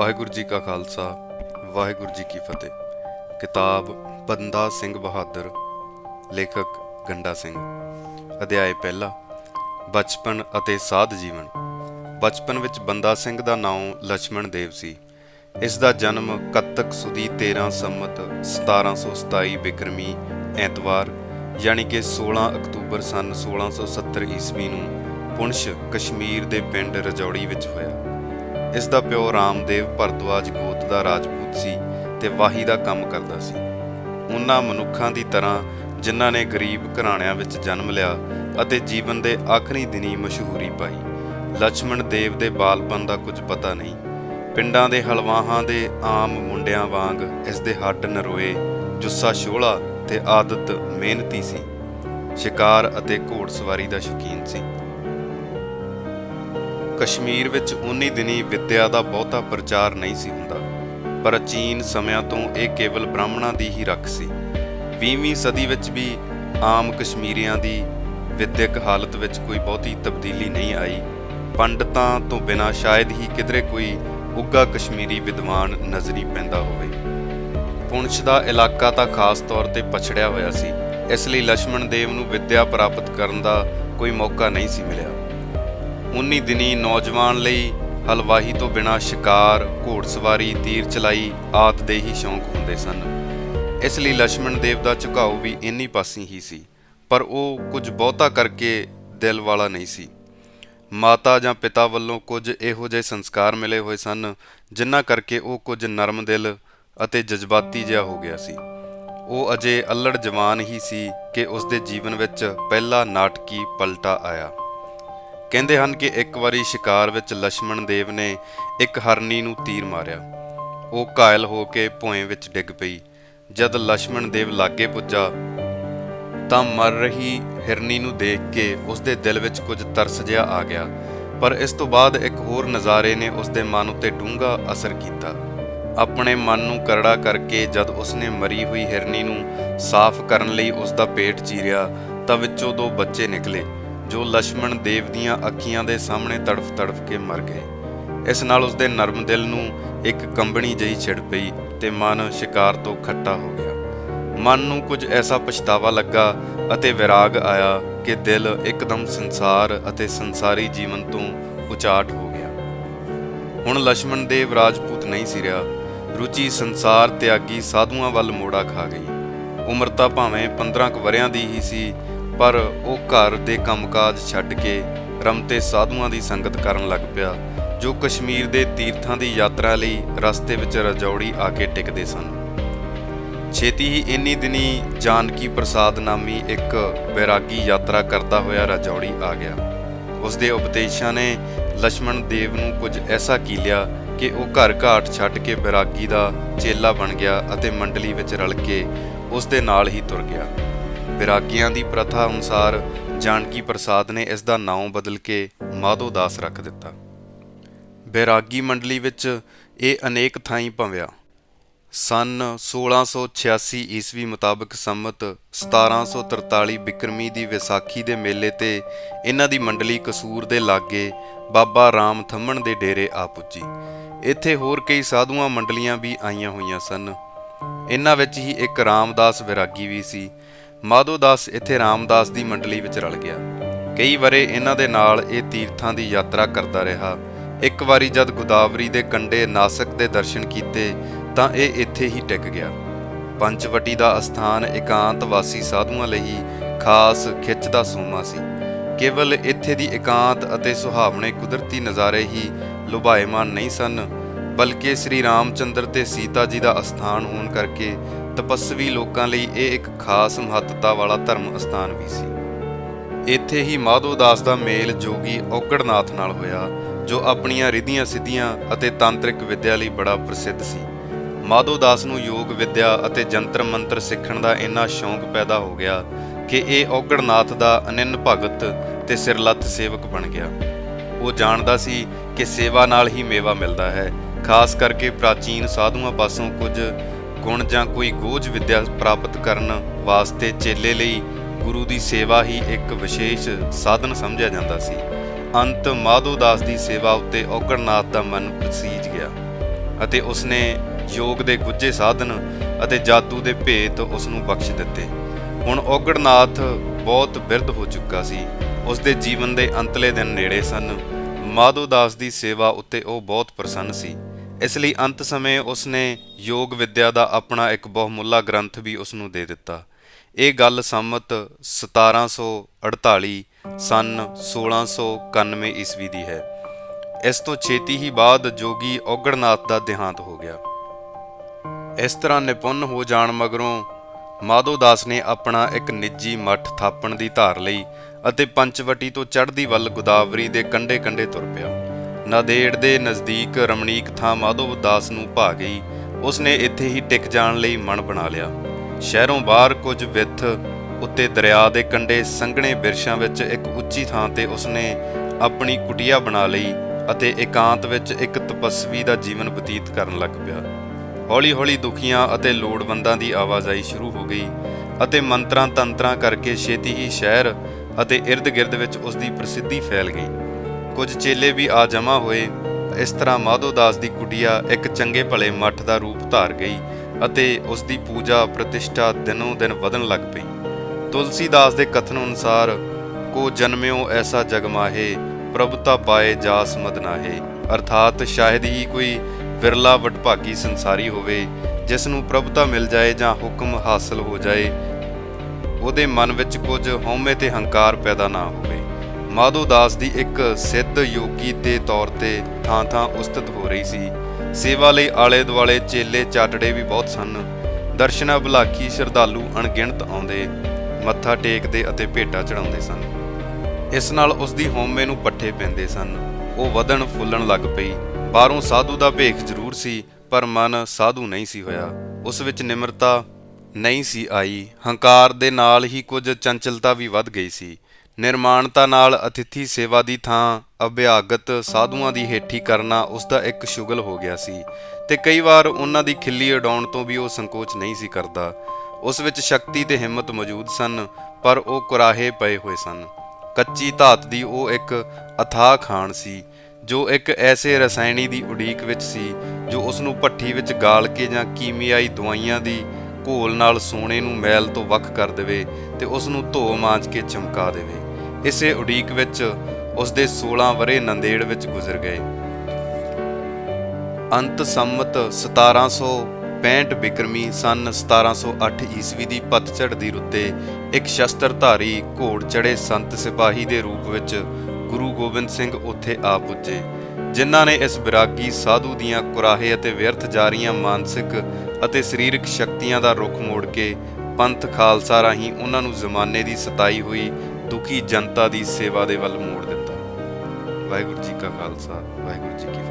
ਵਾਹਿਗੁਰੂ ਜੀ ਕਾ ਖਾਲਸਾ, ਵਾਹਿਗੁਰੂ ਜੀ ਕੀ ਫਤਿਹ। ਕਿਤਾਬ ਬੰਦਾ ਸਿੰਘ ਬਹਾਦਰ, ਲੇਖਕ ਗੰਡਾ ਸਿੰਘ। ਅਧਿਆਇ ਪਹਿਲਾ, ਬਚਪਨ ਅਤੇ ਸਾਧ ਜੀਵਨ। ਬਚਪਨ ਵਿੱਚ ਬੰਦਾ ਸਿੰਘ ਦਾ ਨਾਮ ਲక్ష్మణ ਦੇਵ ਸੀ। ਇਸ ਦਾ ਜਨਮ ਕੱਤਕ ਸੁਦੀ 13 ਸੰਮਤ 1727 ਬਿਕਰਮੀ ਐਤਵਾਰ, ਯਾਨੀ ਕਿ 16 ਅਕਤੂਬਰ ਸਨ 1670 ਈਸਵੀ ਨੂੰ ਪੁੰਛ ਕਸ਼ਮੀਰ ਦੇ ਪਿੰਡ ਰਜੌੜੀ ਵਿੱਚ ਹੋਇਆ। ਇਸ ਦਾ ਪਿਓ ਰਾਮਦੇਵ ਭਰਦਵਾਜ ਗੋਤ ਦਾ ਰਾਜਪੂਤ ਸੀ ਤੇ ਵਾਹੀ ਦਾ ਕੰਮ ਕਰਦਾ ਸੀ। ਉਹਨਾਂ ਮਨੁੱਖਾਂ ਦੀ ਤਰ੍ਹਾਂ ਜਿਨ੍ਹਾਂ ਨੇ ਗਰੀਬ ਘਰਾਣਿਆਂ ਵਿੱਚ ਜਨਮ ਲਿਆ ਅਤੇ ਜੀਵਨ ਦੇ ਆਖਰੀ ਦਿਨੀ ਮਸ਼ਹੂਰੀ ਪਾਈ। ਲక్ష్మణ ਦੇਵ ਦੇ ਬਾਲਪਨ ਦਾ ਕੁਝ ਪਤਾ ਨਹੀਂ। ਪਿੰਡਾਂ ਦੇ ਹਲਵਾਹਾਂ ਦੇ ਆਮ ਮੁੰਡਿਆਂ ਵਾਂਗ ਇਸ ਦੇ ਹੱਡ ਨਰੋਏ, ਜੁੱਸਾ ਸ਼ੋਲਾ ਤੇ ਆਦਤ ਮਿਹਨਤੀ ਸੀ। ਸ਼ਿਕਾਰ ਅਤੇ ਘੋੜਸਵਾਰੀ ਦਾ ਸ਼ੌਕੀਨ ਸੀ। ਕਸ਼ਮੀਰ ਵਿੱਚ ਉਨੀ ਦਿਨੀ ਵਿੱਦਿਆ ਦਾ ਬਹੁਤਾ ਪ੍ਰਚਾਰ ਨਹੀਂ ਸੀ ਹੁੰਦਾ ਪ੍ਰਾਚੀਨ ਸਮਿਆਂ ਤੋਂ ਇਹ ਕੇਵਲ ਬ੍ਰਾਹਮਣਾਂ ਦੀ ਹੀ ਰੱਖ ਸੀ। 20ਵੀਂ ਸਦੀ ਵਿੱਚ ਵੀ ਆਮ ਕਸ਼ਮੀਰੀਆਂ ਦੀ ਵਿੱਦਿਅਕ ਹਾਲਤ ਵਿੱਚ ਕੋਈ ਬਹੁਤੀ ਤਬਦੀਲੀ ਨਹੀਂ ਆਈ। ਪੰਡਤਾਂ ਤੋਂ ਬਿਨਾਂ ਸ਼ਾਇਦ ਹੀ ਕਿਧਰੇ ਕੋਈ ਉੱਗਾ ਕਸ਼ਮੀਰੀ ਵਿਦਵਾਨ ਨਜ਼ਰੀ ਪੈਂਦਾ ਹੋਵੇ। ਪੁੰਛ ਦਾ ਇਲਾਕਾ ਤਾਂ ਖਾਸ ਤੌਰ ਤੇ ਪਛੜਿਆ ਹੋਇਆ ਸੀ, ਇਸ ਲਈ ਲక్ష్మణ ਦੇਵ ਨੂੰ ਵਿੱਦਿਆ ਪ੍ਰਾਪਤ ਕਰਨ ਦਾ ਕੋਈ ਮੌਕਾ ਨਹੀਂ ਸੀ ਮਿਲਿਆ। 19 ਦਿਨੀ ਨੌਜਵਾਨ ਲਈ ਹਲਵਾਹੀ ਤੋਂ ਬਿਨਾ ਸ਼ਿਕਾਰ, ਘੋੜਸਵਾਰੀ, ਤੀਰ ਚਲਾਈ ਆਦ ਦੇ ਹੀ ਸ਼ੌਂਕ ਹੁੰਦੇ ਸਨ। ਇਸ ਲਈ ਲక్ష్మణ ਦੇਵ ਦਾ ਝੁਕਾਅ ਵੀ ਇੰਨੀ ਪਾਸੀ ਹੀ ਸੀ, ਪਰ ਉਹ ਕੁਝ ਬਹੁਤਾ ਕਰਕੇ ਦਿਲ ਵਾਲਾ ਨਹੀਂ ਸੀ। ਮਾਤਾ ਜਾਂ ਪਿਤਾ ਵੱਲੋਂ ਕੁਝ ਇਹੋ ਜਿਹੇ ਸੰਸਕਾਰ ਮਿਲੇ ਹੋਏ ਸਨ, ਜਿਨ੍ਹਾਂ ਕਰਕੇ ਉਹ ਕੁਝ ਨਰਮ ਦਿਲ ਅਤੇ ਜਜ਼ਬਾਤੀ ਜਿਹਾ ਹੋ ਗਿਆ ਸੀ। ਉਹ ਅਜੇ ਅਲੜ ਜਵਾਨ ਹੀ ਸੀ ਕਿ ਉਸ ਦੇ ਜੀਵਨ ਵਿੱਚ ਪਹਿਲਾ ਨਾਟਕੀ ਪਲਟਾ ਆਇਆ। ਕਹਿੰਦੇ ਹਨ ਕਿ ਇੱਕ ਵਾਰੀ ਸ਼ਿਕਾਰ ਵਿੱਚ ਲక్ష్మణ ਦੇਵ ਨੇ ਇੱਕ ਹਰਨੀ ਨੂੰ ਤੀਰ ਮਾਰਿਆ। ਉਹ ਕਾਇਲ ਹੋ ਕੇ ਭੋਏ ਵਿੱਚ ਡਿੱਗ ਪਈ। ਜਦ ਲక్ష్మణ ਦੇਵ ਲਾਗੇ ਪੁੱਜਾ, ਤਾਂ ਮਰ ਰਹੀ ਹਿਰਨੀ ਨੂੰ ਦੇਖ ਕੇ ਉਸ ਦੇ ਦਿਲ ਵਿੱਚ ਕੁਝ ਤਰਸ ਜਿਹਾ ਆ ਗਿਆ। ਪਰ ਇਸ ਤੋਂ ਬਾਅਦ ਇੱਕ ਹੋਰ ਨਜ਼ਾਰੇ ਨੇ ਉਸ ਦੇ ਮਨ ਉੱਤੇ ਡੂੰਘਾ ਅਸਰ ਕੀਤਾ। ਆਪਣੇ ਮਨ ਨੂੰ ਕਰੜਾ ਕਰਕੇ ਜਦ ਉਸਨੇ ਮਰੀ ਹੋਈ ਹਿਰਨੀ ਨੂੰ ਸਾਫ਼ ਕਰਨ ਲਈ ਉਸ ਦਾ ਪੇਟ ਚੀਰਿਆ, ਤਾਂ ਵਿੱਚੋਂ ਦੋ ਬੱਚੇ ਨਿਕਲੇ। ਜੋ ਲక్ష్మణ ਦੇਵ ਦੀਆਂ ਅੱਖੀਆਂ ਦੇ ਸਾਹਮਣੇ ਤੜਫ ਤੜਫ ਕੇ ਮਰ ਗਏ। ਇਸ ਨਾਲ ਉਸ ਦੇ ਨਰਮ ਦਿਲ ਨੂੰ ਇੱਕ ਕੰਬਣੀ ਜਿਹੀ ਛਿੜ ਪਈ ਤੇ ਮਨ ਸ਼ਿਕਾਰ ਤੋਂ ਖੱਟਾ ਹੋ ਗਿਆ। ਮਨ ਨੂੰ ਕੁਝ ਐਸਾ ਪਛਤਾਵਾ ਲੱਗਾ ਅਤੇ ਵਿਰਾਗ ਆਇਆ ਕਿ ਦਿਲ ਇੱਕਦਮ ਸੰਸਾਰ ਅਤੇ ਸੰਸਾਰੀ ਜੀਵਨ ਤੋਂ ਉਚਾਟ ਹੋ ਗਿਆ। ਹੁਣ ਲక్ష్మణ ਦੇਵ ਰਾਜਪੂਤ ਨਹੀਂ ਸੀ ਰਿਹਾ। ਰੁਚੀ ਸੰਸਾਰ ਤਿਆਗੀ ਸਾਧੂਆਂ ਵੱਲ ਮੋੜਾ ਖਾ ਗਈ। ਉਮਰ ਤਾਂ ਭਾਵੇਂ 15 ਕੁ ਵਰਿਆਂ ਦੀ ਹੀ ਸੀ ਪਰ ਉਹ ਘਰ ਦੇ ਕੰਮਕਾਜ ਛੱਡ ਕੇ ਰਮਤੇ ਸਾਧੂਆਂ ਦੀ ਸੰਗਤ ਕਰਨ ਲੱਗ ਪਿਆ, ਜੋ ਕਸ਼ਮੀਰ ਦੇ ਤੀਰਥਾਂ ਦੀ ਯਾਤਰਾ ਲਈ ਰਸਤੇ ਵਿੱਚ ਰਜੌੜੀ ਆ ਕੇ ਟਿਕਦੇ ਸਨ। ਛੇਤੀ ਹੀ ਇੰਨੀ ਦਿਨੀ ਜਾਨਕੀ ਪ੍ਰਸਾਦ ਨਾਮੀ ਇੱਕ ਬੈਰਾਗੀ ਯਾਤਰਾ ਕਰਦਾ ਹੋਇਆ ਰਜੌੜੀ ਆ ਗਿਆ। ਉਸ ਦੇ ਉਪਦੇਸ਼ਾਂ ਨੇ ਲక్ష్మణ ਦੇਵ ਨੂੰ ਕੁਝ ਐਸਾ ਕੀ ਲਿਆ ਕਿ ਉਹ ਘਰ ਘਾਟ ਛੱਡ ਕੇ ਬੈਰਾਗੀ ਦਾ ਚੇਲਾ ਬਣ ਗਿਆ ਅਤੇ ਮੰਡਲੀ ਵਿੱਚ ਰਲ ਕੇ ਉਸ ਦੇ ਨਾਲ ਹੀ ਤੁਰ ਗਿਆ। ਬੈਰਾਗੀਆਂ ਦੀ ਪ੍ਰਥਾ ਅਨੁਸਾਰ ਜਾਨਕੀ ਪ੍ਰਸਾਦ ਨੇ ਇਸ ਦਾ ਨਾਮ ਬਦਲ ਕੇ ਮਾਧੋ ਦਾਸ ਰੱਖ ਦਿੱਤਾ। ਬੈਰਾਗੀ ਮੰਡਲੀ ਵਿੱਚ ਇਹ ਅਨੇਕ ਥਾਈਂ ਭੰਵਿਆ। ਸਨ 1686 ਈਸਵੀ ਮੁਤਾਬਕ ਸੰਮਤ 1743 ਬਿਕਰਮੀ ਦੀ ਵਿਸਾਖੀ ਦੇ ਮੇਲੇ ਤੇ ਇਹਨਾਂ ਦੀ ਮੰਡਲੀ ਕਸੂਰ ਦੇ ਲਾਗੇ ਬਾਬਾ ਰਾਮ ਥੰਮਣ ਦੇ ਡੇਰੇ ਆ ਪੁੱਜੀ। ਇੱਥੇ ਹੋਰ ਕਈ ਸਾਧੂਆਂ ਮੰਡਲੀਆਂ ਵੀ ਆਈਆਂ ਹੋਈਆਂ ਸਨ। ਇਹਨਾਂ ਵਿੱਚ ਹੀ ਇੱਕ ਰਾਮਦਾਸ ਵਿਰਾਗੀ ਵੀ ਸੀ ਮਾਧੋ ਦਾਸ ਇੱਥੇ ਰਾਮਦਾਸ ਦੀ ਮੰਡਲੀ ਵਿੱਚ ਰਲ ਗਿਆ। ਕਈ ਵਰੇ ਇਹਨਾਂ ਦੇ ਨਾਲ ਇਹ ਤੀਰਥਾਂ ਦੀ ਯਾਤਰਾ ਕਰਦਾ ਰਿਹਾ। ਇੱਕ ਵਾਰੀ ਜਦ ਗੋਦਾਵਰੀ ਦੇ ਕੰਢੇ ਨਾਸਕ ਦੇ ਦਰਸ਼ਨ ਕੀਤੇ, ਤਾਂ ਇਹ ਇੱਥੇ ਹੀ ਟਿਕ ਗਿਆ। ਪੰਚਵਟੀ ਦਾ ਅਸਥਾਨ ਇਕਾਂਤ ਵਾਸੀ ਸਾਧੂਆਂ ਲਈ ਖਾਸ ਖਿੱਚ ਦਾ ਸੋਮਾ ਸੀ। ਕੇਵਲ ਇੱਥੇ ਦੀ ਇਕਾਂਤ ਅਤੇ ਸੁਹਾਵਣੇ ਕੁਦਰਤੀ ਨਜ਼ਾਰੇ ਹੀ ਲੁਭਾਏਮਾਨ ਨਹੀਂ ਸਨ, ਬਲਕਿ ਸ੍ਰੀ ਰਾਮਚੰਦਰ ਤੇ ਸੀਤਾ ਜੀ ਦਾ ਅਸਥਾਨ ਹੋਣ ਕਰਕੇ ਤਪਸਵੀ ਲੋਕਾਂ ਲਈ ਇਹ ਇੱਕ ਖਾਸ ਮਹੱਤਤਾ ਵਾਲਾ ਧਰਮ ਅਸਥਾਨ ਵੀ ਸੀ। ਇੱਥੇ ਹੀ ਮਾਧੋਦਾਸ ਦਾ ਮੇਲ ਜੋਗੀ ਔਗੜਨਾਥ ਨਾਲ ਹੋਇਆ, ਜੋ ਆਪਣੀਆਂ ਰਿਧੀਆਂ ਸਿੱਧੀਆਂ ਅਤੇ ਤਾਂਤਰਿਕ ਵਿੱਦਿਆ ਲਈ ਬੜਾ ਪ੍ਰਸਿੱਧ ਸੀ। ਮਾਧੋਦਾਸ ਨੂੰ ਯੋਗ ਵਿੱਦਿਆ ਅਤੇ ਜੰਤਰ ਮੰਤਰ ਸਿੱਖਣ ਦਾ ਇੰਨਾ ਸ਼ੌਂਕ ਪੈਦਾ ਹੋ ਗਿਆ ਕਿ ਇਹ ਔਕੜਨਾਥ ਦਾ ਅਨੰਨ ਭਗਤ ਤੇ ਸਿਰਲੱਤ ਸੇਵਕ ਬਣ ਗਿਆ। ਉਹ ਜਾਣਦਾ ਸੀ ਕਿ ਸੇਵਾ ਨਾਲ ਹੀ ਮੇਵਾ ਮਿਲਦਾ ਹੈ, ਖਾਸ ਕਰਕੇ ਪ੍ਰਾਚੀਨ ਸਾਧੂਆਂ ਪਾਸੋਂ ਕੁਝ ਗੁਣ ਜਾਂ ਕੋਈ ਗੋਝ ਵਿੱਦਿਆ ਪ੍ਰਾਪਤ ਕਰਨ ਵਾਸਤੇ ਚੇਲੇ ਲਈ ਗੁਰੂ ਦੀ ਸੇਵਾ ਹੀ ਇੱਕ ਵਿਸ਼ੇਸ਼ ਸਾਧਨ ਸਮਝਿਆ ਜਾਂਦਾ ਸੀ। ਅੰਤ ਮਾਧੋਦਾਸ ਦੀ ਸੇਵਾ ਉੱਤੇ ਔਗਣਨਾਥ ਦਾ ਮਨ ਪ੍ਰਸੀਜ ਗਿਆ ਅਤੇ ਉਸਨੇ ਯੋਗ ਦੇ ਗੁੱਜੇ ਸਾਧਨ ਅਤੇ ਜਾਦੂ ਦੇ ਭੇਤ ਉਸ ਨੂੰ ਬਖਸ਼ ਦਿੱਤੇ। ਹੁਣ ਔਗੜਨਾਥ ਬਹੁਤ ਬਿਰਧ ਹੋ ਚੁੱਕਾ ਸੀ। ਉਸ ਦੇ ਜੀਵਨ ਦੇ ਅੰਤਲੇ ਦਿਨ ਨੇੜੇ ਸਨ। ਮਾਧੋ ਦਾਸ ਦੀ ਸੇਵਾ ਉੱਤੇ ਉਹ ਬਹੁਤ ਪ੍ਰਸੰਨ ਸੀ। ਇਸ ਲਈ ਅੰਤ ਸਮੇਂ ਉਸਨੇ ਯੋਗ ਵਿਦਿਆ ਦਾ ਆਪਣਾ ਇੱਕ ਬਹੁਮੁੱਲਾ ਗ੍ਰੰਥ ਵੀ ਉਸ ਨੂੰ ਦੇ ਦਿੱਤਾ। ਇਹ ਗੱਲ ਸੰਮਤ 1748 ਸਨ 1691 ਈਸਵੀ ਦੀ ਹੈ। ਇਸ ਤੋਂ ਛੇਤੀ ਹੀ ਬਾਅਦ ਜੋਗੀ ਔਗੜਨਾਥ ਦਾ ਦੇਹਾਂਤ ਹੋ ਗਿਆ। ਇਸ ਤਰ੍ਹਾਂ ਨਿਪੁੰਨ ਹੋ ਜਾਣ ਮਗਰੋਂ ਮਾਧੋਦਾਸ ਨੇ ਆਪਣਾ ਇੱਕ ਨਿੱਜੀ ਮੱਠ ਥਾਪਣ ਦੀ ਧਾਰ ਲਈ ਅਤੇ ਪੰਚਵਟੀ ਤੋਂ ਚੜ੍ਹਦੀ ਵੱਲ ਗੋਦਾਵਰੀ ਦੇ ਕੰਢੇ-ਕੰਢੇ ਤੁਰ ਪਿਆ। ਨਾਦੇੜ ਦੇ ਨਜ਼ਦੀਕ ਰਮਣੀਕ ਥਾਂ ਮਾਧੋ ਦਾਸ ਨੂੰ ਭਾ ਗਈ। ਉਸਨੇ ਇੱਥੇ ਹੀ ਟਿਕ ਜਾਣ ਲਈ ਮਨ ਬਣਾ ਲਿਆ। ਸ਼ਹਿਰੋਂ ਬਾਹਰ ਕੁਝ ਵਿੱਥ ਉੱਤੇ ਦਰਿਆ ਦੇ ਕੰਢੇ ਸੰਘਣੇ ਬਿਰਸ਼ਾਂ ਵਿੱਚ ਇੱਕ ਉੱਚੀ ਥਾਂ ਤੇ ਉਸਨੇ ਆਪਣੀ ਕੁਟੀਆ ਬਣਾ ਲਈ ਅਤੇ ਇਕਾਂਤ ਵਿੱਚ ਇੱਕ ਤਪਸਵੀ ਦਾ ਜੀਵਨ ਬਤੀਤ ਕਰਨ ਲੱਗ ਪਿਆ। ਹੌਲੀ-ਹੌਲੀ ਦੁਖੀਆਂ ਅਤੇ ਲੋੜਵੰਦਾਂ ਦੀ ਆਵਾਜਾਈ ਸ਼ੁਰੂ ਹੋ ਗਈ ਅਤੇ ਮੰਤਰਾਂ ਤੰਤਰਾਂ ਕਰਕੇ ਛੇਤੀ ਹੀ ਸ਼ਹਿਰ ਅਤੇ ਇਰਦ-ਗਿਰਦ ਵਿੱਚ ਉਸ ਦੀ ਪ੍ਰਸਿੱਧੀ ਫੈਲ ਗਈ। ਕੁਝ ਚੇਲੇ ਵੀ ਆ ਜਮਾ ਹੋਏ। ਇਸ ਤਰ੍ਹਾਂ ਮਾਧੋ ਦਾਸ ਦੀ ਕੁਟੀਆ ਇੱਕ ਚੰਗੇ ਭਲੇ ਮੱਠ ਦਾ ਰੂਪ ਧਾਰ ਗਈ ਅਤੇ ਉਸ ਦੀ ਪੂਜਾ ਪ੍ਰਤਿਸ਼ਠਾ ਦਿਨੋਂ ਦਿਨ ਵਧਣ ਲੱਗ ਪਈ। ਤੁਲਸੀਦਾਸ ਦੇ ਕਥਨ ਅਨੁਸਾਰ, ਕੋ ਜਨਮਿਓ ਐਸਾ ਜਗ ਮਾਹੇ ਪ੍ਰਭੁਤਾ ਪਾਏ ਜਾਸ ਮਦਨਾਹੇ ਅਰਥਾਤ ਸ਼ਾਇਦ ਹੀ ਕੋਈ ਵਿਰਲਾ ਵਡਭਾਗੀ ਸੰਸਾਰੀ ਹੋਵੇ, ਜਿਸ ਨੂੰ ਪ੍ਰਭੁਤਾ ਮਿਲ ਜਾਏ ਜਾਂ ਹੁਕਮ ਹਾਸਲ ਹੋ ਜਾਏ, ਉਹਦੇ ਮਨ ਵਿੱਚ ਕੁਝ ਹਉਮੈ ਤੇ ਹੰਕਾਰ ਪੈਦਾ ਨਾ ਹੋਵੇ। ਮਾਧੋ ਦਾਸ ਦੀ ਇੱਕ ਸਿੱਧ ਯੋਗੀ ਦੇ ਤੌਰ ਤੇ ਥਾਂ-ਥਾਂ ਉਸਤਤ ਹੋ ਰਹੀ ਸੀ। ਸੇਵਾ ਲਈ ਆਲੇ ਦੁਆਲੇ ਚੇਲੇ ਚਾਟੜੇ ਵੀ ਬਹੁਤ ਸਨ। ਦਰਸ਼ਨਾ ਭਲਾਖੀ ਸ਼ਰਧਾਲੂ ਅਣਗਿਣਤ ਆਉਂਦੇ, ਮੱਥਾ ਟੇਕਦੇ ਅਤੇ ਭੇਟਾ ਚੜਾਉਂਦੇ ਸਨ। ਇਸ ਨਾਲ ਉਸ ਦੀ ਹਉਮੈ ਨੂੰ ਪੱਠੇ ਪੈਂਦੇ ਸਨ। ਉਹ ਵਧਣ ਫੁੱਲਣ ਲੱਗ ਪਈ। ਬਾਹਰੋਂ ਸਾਧੂ ਦਾ ਭੇਖ ਜ਼ਰੂਰ ਸੀ, ਪਰ ਮਨ ਸਾਧੂ ਨਹੀਂ ਸੀ ਹੋਇਆ। ਉਸ ਵਿੱਚ ਨਿਮਰਤਾ ਨਹੀਂ ਸੀ ਆਈ। ਹੰਕਾਰ ਦੇ ਨਾਲ ਹੀ ਕੁਝ ਚੰਚਲਤਾ ਵੀ ਵੱਧ ਗਈ ਸੀ। ਨਿਰਮਾਣਤਾ ਨਾਲ ਅਤਿਥੀ ਸੇਵਾ ਦੀ ਥਾਂ ਅਭਿਆਗਤ ਸਾਧੂਆਂ ਦੀ ਹੇਠੀ ਕਰਨਾ ਉਸ ਦਾ ਇੱਕ ਸ਼ੁਗਲ ਹੋ ਗਿਆ ਸੀ ਤੇ ਕਈ ਵਾਰ ਉਹਨਾਂ ਦੀ ਖਿੱਲੀ ਉਡਾਉਣ ਤੋਂ ਵੀ ਉਹ ਸੰਕੋਚ ਨਹੀਂ ਸੀ ਕਰਦਾ। ਉਸ ਵਿੱਚ ਸ਼ਕਤੀ ਤੇ ਹਿੰਮਤ ਮੌਜੂਦ ਸਨ, ਪਰ ਉਹ ਕੁਰਾਹੇ ਪਏ ਹੋਏ ਸਨ। ਕੱਚੀ ਧਾਤ ਦੀ ਉਹ ਇੱਕ ਅਥਾਹ ਖਾਨ ਸੀ, ਜੋ ਇੱਕ ਐਸੇ ਰਸਾਇਣੀ ਦੀ ਉਡੀਕ ਵਿੱਚ ਸੀ, ਜੋ ਉਸ ਨੂੰ ਭੱਠੀ ਵਿੱਚ ਗਾਲ ਕੇ ਜਾਂ ਕੀਮਿਆਈ ਦਵਾਈਆਂ ਦੀ ਘੋਲ ਨਾਲ ਸੋਨੇ ਨੂੰ ਮੈਲ ਤੋਂ ਵੱਖ ਕਰ ਦੇਵੇ ਤੇ ਉਸ ਨੂੰ ਧੋ ਮਾਂਜ ਕੇ ਚਮਕਾ ਦੇਵੇ। ਇਸੇ ਉਡੀਕ ਵਿੱਚ ਉਸ ਦੇ 16 ਵਰੇ ਨੰਦੇੜ ਵਿੱਚ ਗੁਜ਼ਰ ਗਏ। ਅੰਤ ਸੰਮਤ 1765 ਬਿਕਰਮੀ ਸਨ 1708 ਈਸਵੀ ਦੀ ਪਤਝੜ ਦੀ ਰੁੱਤੇ ਇੱਕ ਸ਼ਸਤਰਧਾਰੀ ਘੋੜ ਚੜੇ ਸੰਤ ਸਿਪਾਹੀ ਦੇ ਰੂਪ ਵਿੱਚ ਗੁਰੂ ਗੋਬਿੰਦ ਸਿੰਘ ਉੱਥੇ ਆ ਪੁੱਜੇ, ਜਿਨ੍ਹਾਂ ਨੇ ਇਸ ਵਿਰਾਗੀ ਸਾਧੂ ਦੀਆਂ ਕੁਰਾਹੇ ਅਤੇ ਵਿਅਰਥ ਜਾਰੀਆਂ ਮਾਨਸਿਕ ਅਤੇ ਸਰੀਰਕ ਸ਼ਕਤੀਆਂ ਦਾ ਰੁਖ ਮੋੜ ਕੇ ਪੰਥ ਖਾਲਸਾ ਰਾਹੀਂ ਉਹਨਾਂ ਨੂੰ ਜ਼ਮਾਨੇ ਦੀ ਸਤਾਈ ਹੋਈ ਦੁਖੀ ਜਨਤਾ ਦੀ ਸੇਵਾ ਦੇ ਵੱਲ ਮੋੜ ਦਿੱਤਾ। ਵਾਹਿਗੁਰੂ ਜੀ ਕਾ ਖਾਲਸਾ, ਵਾਹਿਗੁਰੂ ਜੀ ਕੀ ਫਤਿਹ।